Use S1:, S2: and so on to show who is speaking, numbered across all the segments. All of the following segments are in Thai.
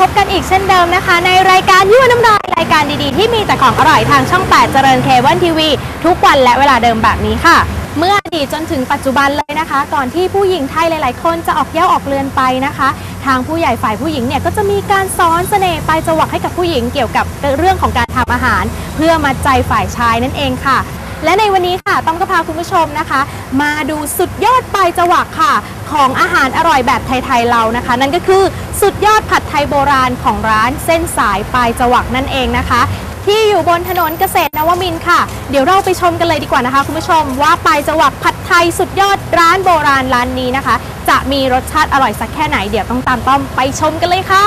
S1: พบกันอีกเช่นเดิมนะคะ ในรายการยั่วน้ำลายรายการดีๆ ที่มีแต่ของอร่อยทางช่อง 8 เจริญเคเบิลทีวีทุกวันและเวลาเดิมแบบนี้ค่ะ เมื่ออดีตจนถึงปัจจุบันเลยนะคะ ก่อนที่ผู้หญิงไทยหลาย ๆ คนจะออกเย้าออกเรือนไปนะคะ ทางผู้ใหญ่ฝ่ายผู้หญิงเนี่ยก็จะมีการสอนเสน่ห์ไปจวักให้กับผู้หญิงเกี่ยวกับเรื่องของการทำอาหาร เพื่อมาใจฝ่ายชายนั่นเองค่ะ และในวันนี้ค่ะต้องก็พาคุณผู้ชมนะคะ มาดูสุดยอดปลายจวักค่ะ ของอาหารอร่อยแบบไทยๆเรานะคะ นั่นก็คือสุดยอดผัดไทยโบราณของร้านเส้นสายปลายจวักนั่นเองนะคะ ที่อยู่บนถนนเกษตรนวมินค่ะ เดี๋ยวเราไปชมกันเลยดีกว่านะคะ คุณผู้ชมว่าปลายจวักผัดไทยสุดยอดร้านโบราณร้านนี้นะคะ จะมีรสชาติอร่อยสักแค่ไหนเดี๋ยวต้องตามต้อมไปชมกันเลยค่ะ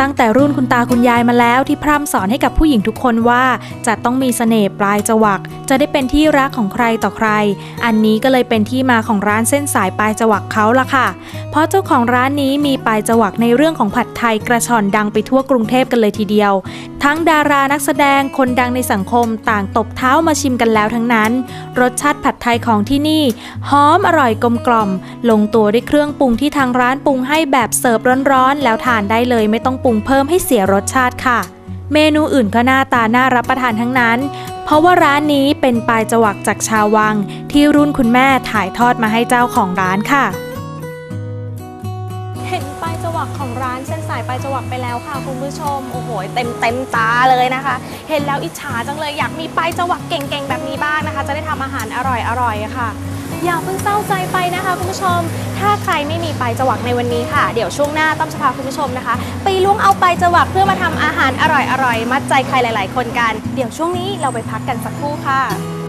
S2: ตั้งแต่รุ่นคุณตาคุณยายมาแล้วที่พร่ำสอนให้กับผู้หญิงทุกคนว่า จะต้องมีเสน่ห์ปลายจวัก จะได้เป็นที่รักของใครต่อใคร อันนี้ก็เลยเป็นที่มาของร้านเส้นสายปลายจวักเขาละค่ะ เพราะเจ้าของร้านนี้มีปลายจวักในเรื่องของผัดไทยกระชอนดังไปทั่วกรุงเทพกันเลยทีเดียว ทั้งดารานักแสดงคนดังในสังคมต่างตบเท้ามาชิมกันแล้วทั้งนั้น รสชาติผัดไทยของที่นี่หอมอร่อยกลมกล่อม ลงตัวด้วยเครื่องปรุงที่ทางร้านปรุงให้แบบเสิร์ฟร้อนๆแล้วทานได้เลยไม่ต้องปรุงเพิ่มให้เสียรสชาติค่ะ เมนูอื่นก็หน้าตาน่ารับประทานทั้งนั้น เพราะว่าร้านนี้เป็นปลายจวักจากชาววัง ที่รุ่นคุณแม่ถ่ายทอดมาให้เจ้าของร้านค่ะ
S1: เห็นปลายจวักของร้านเส้นสายปลายจวักไปแล้วค่ะคุณผู้ชมโอ้โหเต็มเต็มตาเลยนะคะ เห็นแล้วอิจฉาจังเลยอยากมีปลายจวักเก่งๆ แบบนี้บ้างนะคะ จะได้ทำอาหารอร่อยๆค่ะ อย่าเพิ่งเศร้าใจไปนะคะคุณผู้ชม ถ้าใครไม่มีปลายจวักในวันนี้ค่ะ เดี๋ยวช่วงหน้าต้อมจะพาคุณผู้ชมนะคะ ไปล้วงเอาปลายจวักเพื่อมาทำอาหารอร่อยๆ มัดใจใครหลาย ๆ คนกัน เดี๋ยวช่วงนี้เราไปพักกันสักครู่ค่ะ